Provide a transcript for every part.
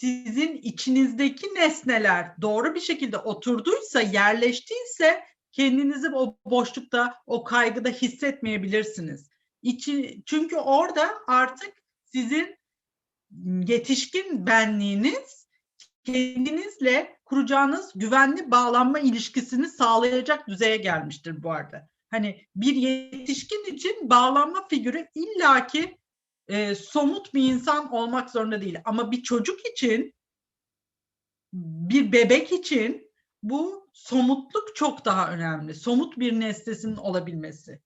sizin içinizdeki nesneler doğru bir şekilde oturduysa, yerleştiyse kendinizi o boşlukta, o kaygıda hissetmeyebilirsiniz. İçi, çünkü orada artık sizin yetişkin benliğiniz kendinizle kuracağınız güvenli bağlanma ilişkisini sağlayacak düzeye gelmiştir bu arada. Hani bir yetişkin için bağlanma figürü illaki e, somut bir insan olmak zorunda değil. Ama bir çocuk için, bir bebek için bu somutluk çok daha önemli. Somut bir nesnesinin olabilmesi.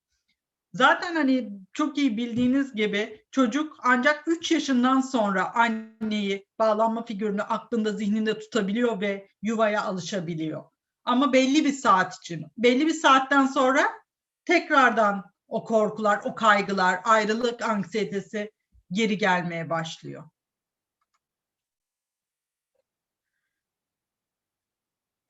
Zaten hani çok iyi bildiğiniz gibi çocuk ancak 3 yaşından sonra anneyi bağlanma figürünü aklında zihninde tutabiliyor ve yuvaya alışabiliyor. Ama belli bir saat için. Belli bir saatten sonra tekrardan o korkular, o kaygılar, ayrılık anksiyetesi geri gelmeye başlıyor.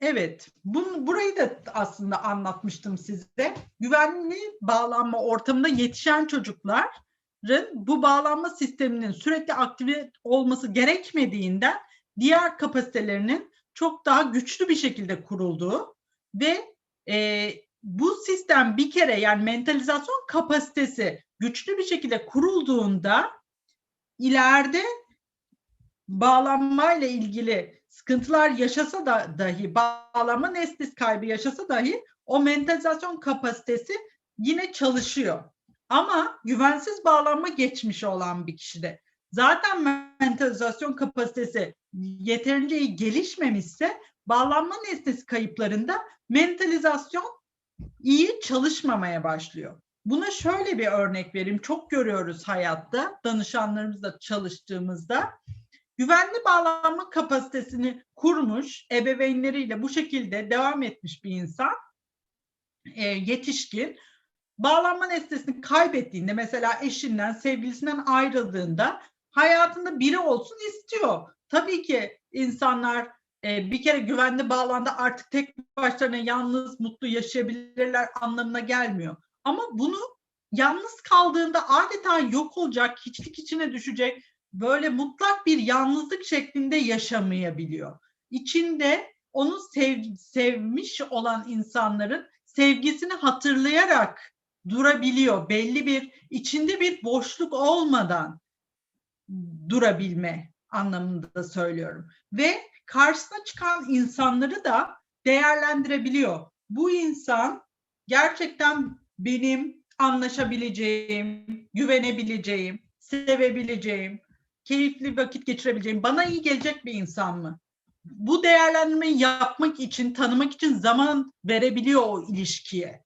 Evet, bunu, burayı da aslında anlatmıştım size. Güvenli bağlanma ortamında yetişen çocukların bu bağlanma sisteminin sürekli aktive olması gerekmediğinden diğer kapasitelerinin çok daha güçlü bir şekilde kurulduğu ve e, bu sistem bir kere yani mentalizasyon kapasitesi güçlü bir şekilde kurulduğunda ileride bağlanmayla ilgili sıkıntılar yaşasa da dahi bağlanma nesnesi kaybı yaşasa dahi o mentalizasyon kapasitesi yine çalışıyor. Ama güvensiz bağlanma geçmişi olan bir kişide zaten mentalizasyon kapasitesi yeterince gelişmemişse bağlanma nesnesi kayıplarında mentalizasyon iyi çalışmamaya başlıyor. Buna şöyle bir örnek vereyim. Çok görüyoruz hayatta danışanlarımızla çalıştığımızda. Güvenli bağlanma kapasitesini kurmuş ebeveynleriyle bu şekilde devam etmiş bir insan e, yetişkin bağlanma nesnesini kaybettiğinde mesela eşinden sevgilisinden ayrıldığında hayatında biri olsun istiyor. Tabii ki insanlar e, bir kere güvenli bağlanda artık tek başlarına yalnız mutlu yaşayabilirler anlamına gelmiyor. Ama bunu yalnız kaldığında adeta yok olacak, hiçlik içine düşecek, böyle mutlak bir yalnızlık şeklinde yaşamayabiliyor. İçinde onu sev, sevmiş olan insanların sevgisini hatırlayarak durabiliyor. Belli bir içinde bir boşluk olmadan durabilme anlamında söylüyorum. Ve karşısına çıkan insanları da değerlendirebiliyor. Bu insan gerçekten benim anlaşabileceğim, güvenebileceğim, sevebileceğim, keyifli vakit geçirebileceğim, bana iyi gelecek bir insan mı? Bu değerlendirmeyi yapmak için, tanımak için zaman verebiliyor o ilişkiye.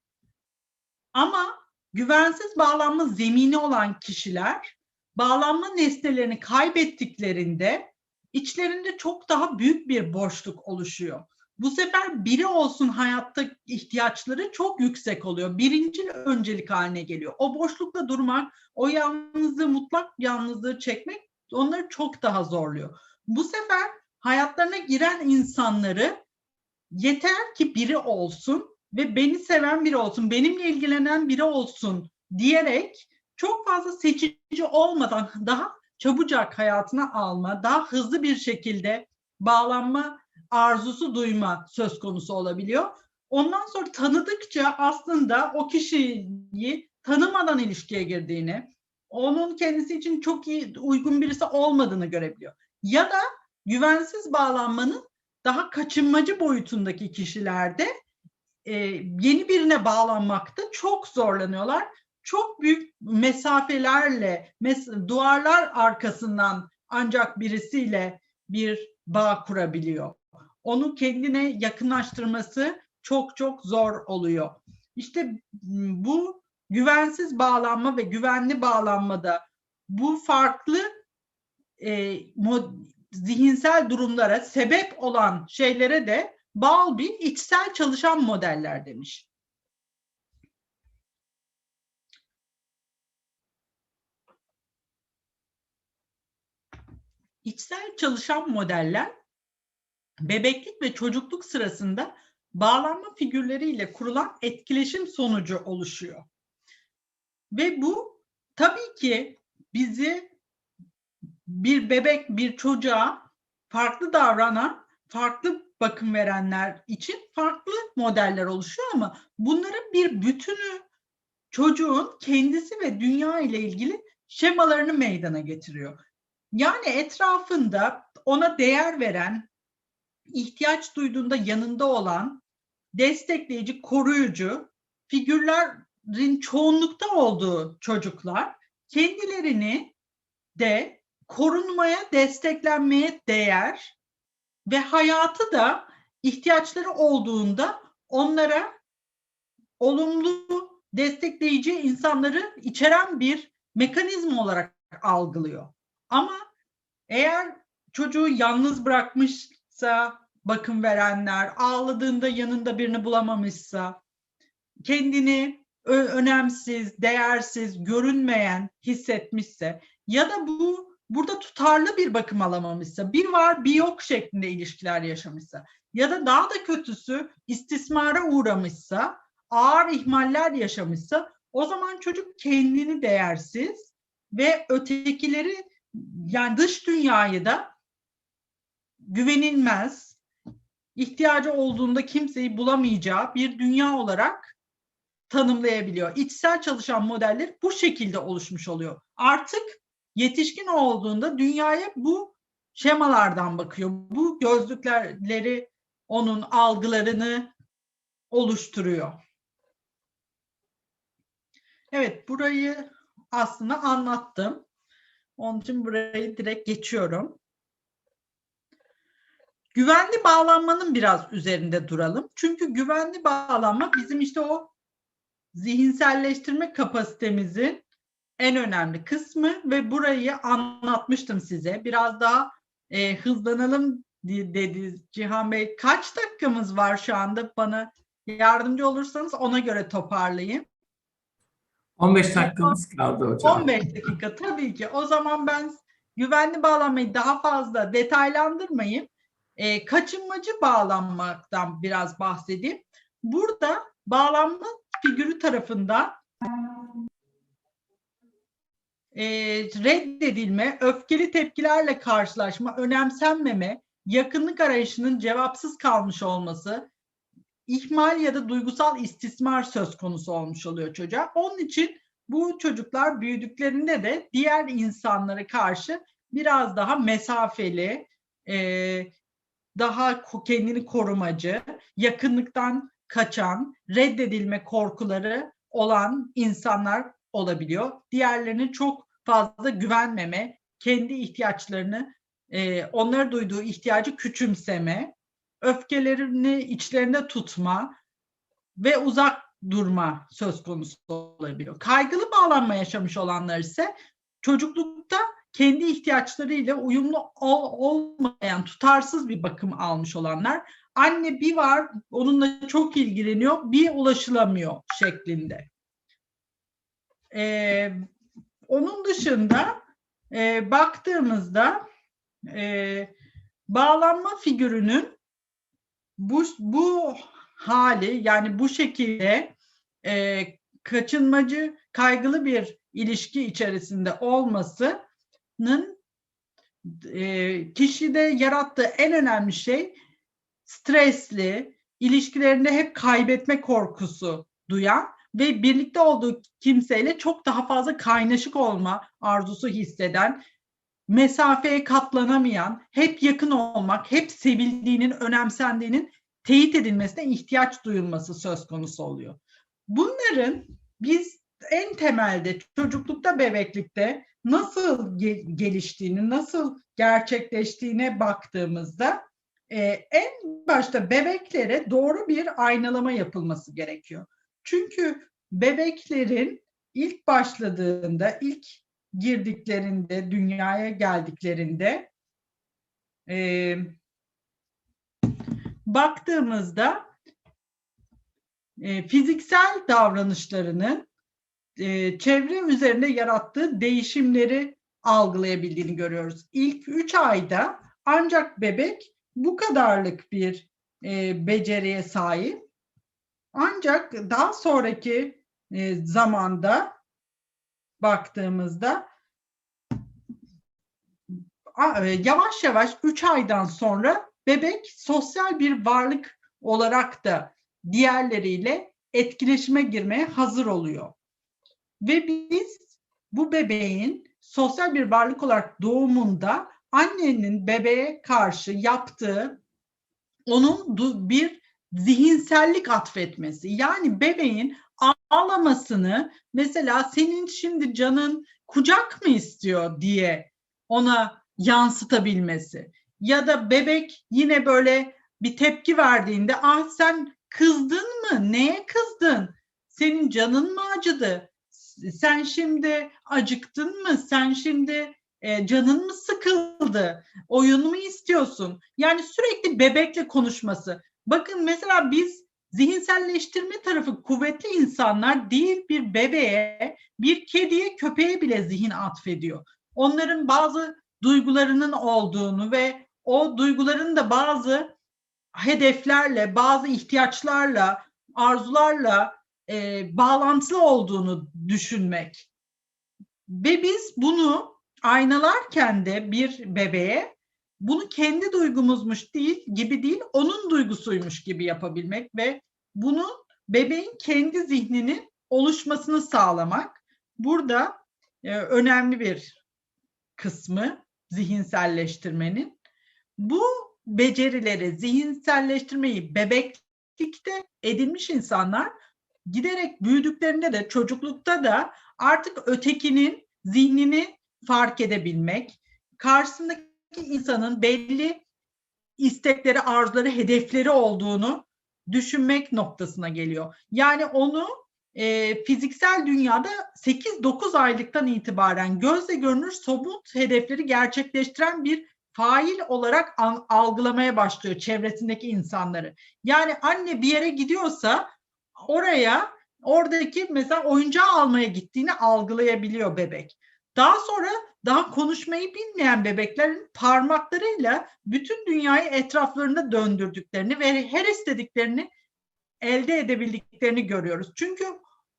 Ama güvensiz bağlanma zemini olan kişiler bağlanma nesnelerini kaybettiklerinde içlerinde çok daha büyük bir boşluk oluşuyor. Bu sefer biri olsun hayatta ihtiyaçları çok yüksek oluyor. Birinci öncelik haline geliyor. O boşlukta durmak, o yalnızlığı, mutlak yalnızlığı çekmek onları çok daha zorluyor. Bu sefer hayatlarına giren insanları yeter ki biri olsun ve beni seven biri olsun, benimle ilgilenen biri olsun diyerek çok fazla seçici olmadan daha çabucak hayatına alma, daha hızlı bir şekilde bağlanma arzusu duyma söz konusu olabiliyor. Ondan sonra tanıdıkça aslında o kişiyi tanımadan ilişkiye girdiğini, onun kendisi için çok iyi uygun birisi olmadığını görebiliyor. Ya da güvensiz bağlanmanın daha kaçınmacı boyutundaki kişilerde e, yeni birine bağlanmakta çok zorlanıyorlar. Çok büyük mesafelerle, mes duvarlar arkasından ancak birisiyle bir bağ kurabiliyor. Onu kendine yakınlaştırması çok çok zor oluyor. İşte bu güvensiz bağlanma ve güvenli bağlanmada bu farklı e, zihinsel durumlara sebep olan şeylere de Bowlby içsel çalışan modeller demiş. İçsel çalışan modeller bebeklik ve çocukluk sırasında bağlanma figürleriyle kurulan etkileşim sonucu oluşuyor. Ve bu tabii ki bizi bir bebek, bir çocuğa farklı davranan, farklı bakım verenler için farklı modeller oluşuyor ama bunların bir bütünü çocuğun kendisi ve dünya ile ilgili şemalarını meydana getiriyor. Yani etrafında ona değer veren, ihtiyaç duyduğunda yanında olan, destekleyici, koruyucu figürlerin çoğunlukta olduğu çocuklar kendilerini de korunmaya, desteklenmeye değer ve hayatı da ihtiyaçları olduğunda onlara olumlu, destekleyici insanları içeren bir mekanizma olarak algılıyor. Ama eğer çocuğu yalnız bırakmışsa bakım verenler, ağladığında yanında birini bulamamışsa, kendini önemsiz, değersiz, görünmeyen hissetmişse ya da bu burada tutarlı bir bakım alamamışsa, bir var bir yok şeklinde ilişkiler yaşamışsa ya da daha da kötüsü istismara uğramışsa, ağır ihmaller yaşamışsa o zaman çocuk kendini değersiz ve ötekileri yani dış dünyayı da güvenilmez, ihtiyacı olduğunda kimseyi bulamayacağı bir dünya olarak tanımlayabiliyor. İçsel çalışan modeller bu şekilde oluşmuş oluyor. Artık yetişkin olduğunda dünyaya bu şemalardan bakıyor. Bu gözlükleri onun algılarını oluşturuyor. Evet, burayı aslında anlattım. Onun için burayı direkt geçiyorum. Güvenli bağlanmanın biraz üzerinde duralım. Çünkü güvenli bağlanma bizim işte o zihinselleştirme kapasitemizin en önemli kısmı ve burayı anlatmıştım size. Biraz daha e, hızlanalım di- dedi Cihan Bey. Kaç dakikamız var şu anda? Bana yardımcı olursanız ona göre toparlayayım. 15 dakikamız kaldı hocam. 15 dakika tabii ki. O zaman ben güvenli bağlanmayı daha fazla detaylandırmayayım. E, kaçınmacı bağlanmaktan biraz bahsedeyim. Burada bağlanma figürü tarafından e, reddedilme, öfkeli tepkilerle karşılaşma, önemsenmeme, yakınlık arayışının cevapsız kalmış olması, ihmal ya da duygusal istismar söz konusu olmuş oluyor çocuğa. Onun için bu çocuklar büyüdüklerinde de diğer insanlara karşı biraz daha mesafeli, e, daha kendini korumacı, yakınlıktan kaçan, reddedilme korkuları olan insanlar olabiliyor. Diğerlerine çok fazla güvenmeme, kendi ihtiyaçlarını, e, duyduğu ihtiyacı küçümseme, öfkelerini içlerinde tutma ve uzak durma söz konusu olabiliyor. Kaygılı bağlanma yaşamış olanlar ise çocuklukta kendi ihtiyaçlarıyla uyumlu ol- olmayan tutarsız bir bakım almış olanlar anne bir var onunla çok ilgileniyor bir ulaşılamıyor şeklinde. Ee, onun dışında e, baktığımızda e, bağlanma figürünün bu, bu hali yani bu şekilde e, kaçınmacı kaygılı bir ilişki içerisinde olmasının e, kişide yarattığı en önemli şey stresli, ilişkilerinde hep kaybetme korkusu duyan ve birlikte olduğu kimseyle çok daha fazla kaynaşık olma arzusu hisseden, mesafeye katlanamayan, hep yakın olmak, hep sevildiğinin, önemsendiğinin teyit edilmesine ihtiyaç duyulması söz konusu oluyor. Bunların biz en temelde çocuklukta, bebeklikte nasıl ge- geliştiğini, nasıl gerçekleştiğine baktığımızda e, en başta bebeklere doğru bir aynalama yapılması gerekiyor. Çünkü bebeklerin ilk başladığında, ilk girdiklerinde, dünyaya geldiklerinde e, baktığımızda e, fiziksel davranışlarının e, çevre üzerinde yarattığı değişimleri algılayabildiğini görüyoruz. İlk üç ayda ancak bebek bu kadarlık bir e, beceriye sahip. Ancak daha sonraki e, zamanda baktığımızda e, yavaş yavaş 3 aydan sonra bebek sosyal bir varlık olarak da diğerleriyle etkileşime girmeye hazır oluyor. Ve biz bu bebeğin sosyal bir varlık olarak doğumunda annenin bebeğe karşı yaptığı onun bir zihinsellik atfetmesi. Yani bebeğin ağlamasını mesela senin şimdi canın kucak mı istiyor diye ona yansıtabilmesi. Ya da bebek yine böyle bir tepki verdiğinde ah sen kızdın mı? Neye kızdın? Senin canın mı acıdı? Sen şimdi acıktın mı? Sen şimdi e, canın mı sıkıldı? Oyun mu istiyorsun? Yani sürekli bebekle konuşması. Bakın mesela biz zihinselleştirme tarafı kuvvetli insanlar değil bir bebeğe, bir kediye, köpeğe bile zihin atfediyor. Onların bazı duygularının olduğunu ve o duyguların da bazı hedeflerle, bazı ihtiyaçlarla, arzularla e, bağlantılı olduğunu düşünmek. Ve biz bunu aynalarken de bir bebeğe bunu kendi duygumuzmuş değil gibi değil, onun duygusuymuş gibi yapabilmek ve bunun bebeğin kendi zihninin oluşmasını sağlamak. Burada e, önemli bir kısmı zihinselleştirmenin. Bu becerileri, zihinselleştirmeyi bebeklikte edinmiş insanlar giderek büyüdüklerinde de çocuklukta da artık ötekinin zihnini fark edebilmek, karşısındaki insanın belli istekleri, arzuları, hedefleri olduğunu düşünmek noktasına geliyor. Yani onu e, fiziksel dünyada 8-9 aylıktan itibaren gözle görünür somut hedefleri gerçekleştiren bir fail olarak an- algılamaya başlıyor çevresindeki insanları. Yani anne bir yere gidiyorsa oraya oradaki mesela oyuncağı almaya gittiğini algılayabiliyor bebek. Daha sonra daha konuşmayı bilmeyen bebeklerin parmaklarıyla bütün dünyayı etraflarında döndürdüklerini ve her istediklerini elde edebildiklerini görüyoruz. Çünkü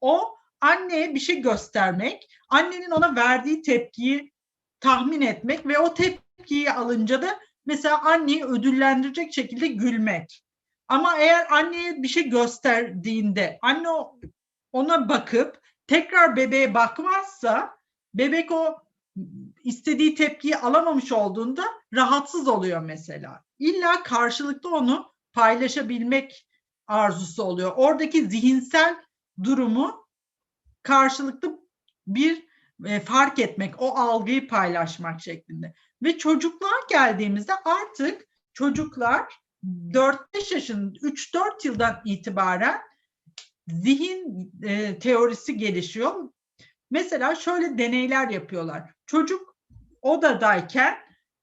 o anneye bir şey göstermek, annenin ona verdiği tepkiyi tahmin etmek ve o tepkiyi alınca da mesela anneyi ödüllendirecek şekilde gülmek. Ama eğer anneye bir şey gösterdiğinde anne ona bakıp tekrar bebeğe bakmazsa bebek o istediği tepkiyi alamamış olduğunda rahatsız oluyor mesela. İlla karşılıklı onu paylaşabilmek arzusu oluyor. Oradaki zihinsel durumu karşılıklı bir e, fark etmek, o algıyı paylaşmak şeklinde. Ve çocuklar geldiğimizde artık çocuklar 4-5 yaşın 3-4 yıldan itibaren zihin e, teorisi gelişiyor. Mesela şöyle deneyler yapıyorlar. Çocuk odadayken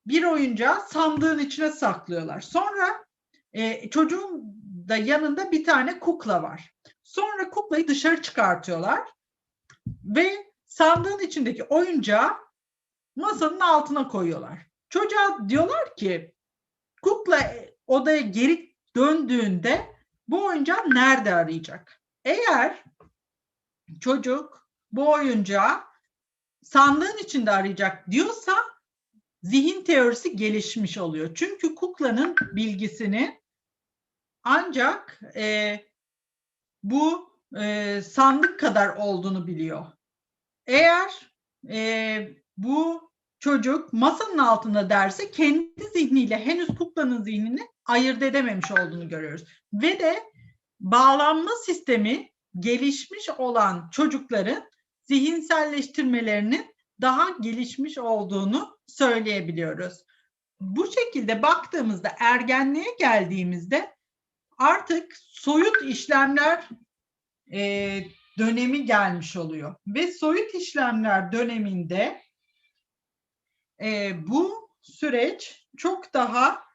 bir oyuncağı sandığın içine saklıyorlar. Sonra e, çocuğun da yanında bir tane kukla var. Sonra kuklayı dışarı çıkartıyorlar ve sandığın içindeki oyuncağı masanın altına koyuyorlar. Çocuğa diyorlar ki kukla e, odaya geri döndüğünde bu oyuncağı nerede arayacak? Eğer çocuk bu oyuncağı sandığın içinde arayacak diyorsa zihin teorisi gelişmiş oluyor. Çünkü kuklanın bilgisini ancak e, bu e, sandık kadar olduğunu biliyor. Eğer e, bu çocuk masanın altında derse kendi zihniyle henüz kuklanın zihnini ayırt edememiş olduğunu görüyoruz. Ve de bağlanma sistemi gelişmiş olan çocukların zihinselleştirmelerinin daha gelişmiş olduğunu söyleyebiliyoruz. Bu şekilde baktığımızda ergenliğe geldiğimizde artık soyut işlemler e, dönemi gelmiş oluyor. Ve soyut işlemler döneminde e, bu süreç çok daha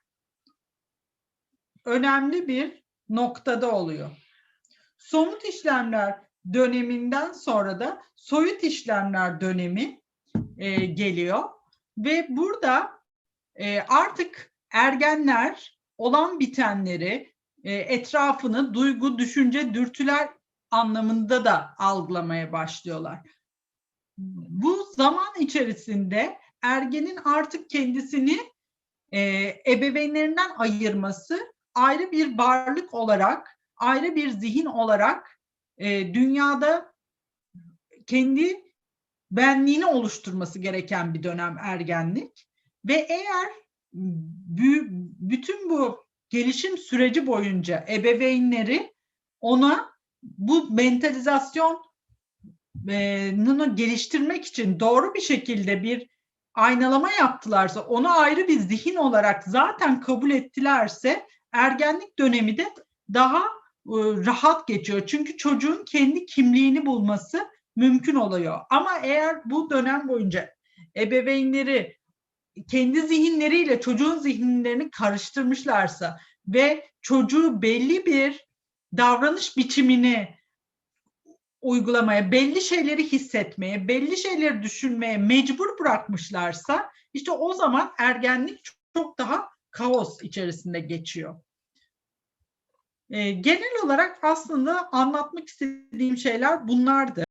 önemli bir noktada oluyor. Somut işlemler döneminden sonra da soyut işlemler dönemi e, geliyor ve burada e, artık ergenler olan bitenleri e, etrafını duygu, düşünce, dürtüler anlamında da algılamaya başlıyorlar. Bu zaman içerisinde ergenin artık kendisini e, ebeveynlerinden ayırması, ayrı bir varlık olarak, ayrı bir zihin olarak e, dünyada kendi benliğini oluşturması gereken bir dönem ergenlik. Ve eğer bü- bütün bu gelişim süreci boyunca ebeveynleri ona bu mentalizasyon e, nunu geliştirmek için doğru bir şekilde bir aynalama yaptılarsa, onu ayrı bir zihin olarak zaten kabul ettilerse ergenlik dönemi de daha rahat geçiyor. Çünkü çocuğun kendi kimliğini bulması mümkün oluyor. Ama eğer bu dönem boyunca ebeveynleri kendi zihinleriyle çocuğun zihinlerini karıştırmışlarsa ve çocuğu belli bir davranış biçimini uygulamaya, belli şeyleri hissetmeye, belli şeyleri düşünmeye mecbur bırakmışlarsa işte o zaman ergenlik çok daha kaos içerisinde geçiyor. Genel olarak aslında anlatmak istediğim şeyler bunlardı.